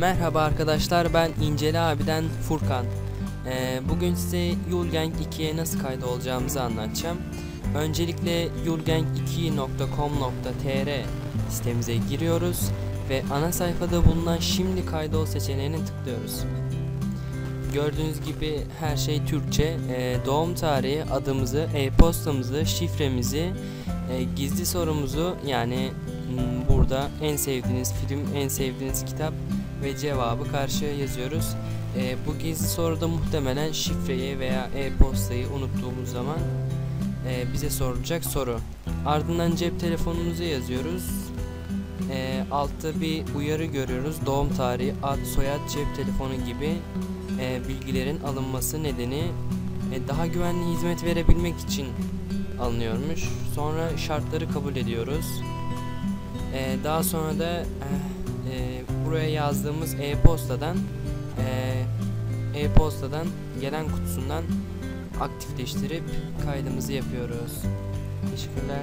Merhaba arkadaşlar ben İnceli abiden Furkan. Ee, bugün size Yulgang 2'ye nasıl kaydolacağımızı anlatacağım. Öncelikle yulgang2.com.tr sitemize giriyoruz ve ana sayfada bulunan şimdi kaydol seçeneğine tıklıyoruz. Gördüğünüz gibi her şey Türkçe. Ee, doğum tarihi, adımızı, e-postamızı, şifremizi, e, gizli sorumuzu yani burada en sevdiğiniz film, en sevdiğiniz kitap ve cevabı karşıya yazıyoruz. E, bu gizli soruda muhtemelen şifreyi veya e-postayı unuttuğumuz zaman e, bize sorulacak soru. Ardından cep telefonumuzu yazıyoruz. E, altta bir uyarı görüyoruz. Doğum tarihi, ad, soyad, cep telefonu gibi e, bilgilerin alınması nedeni e, daha güvenli hizmet verebilmek için alınıyormuş. Sonra şartları kabul ediyoruz. E, daha sonra da e, e, buraya yazdığımız e-postadan e, e-postadan gelen kutusundan aktifleştirip kaydımızı yapıyoruz. Teşekkürler.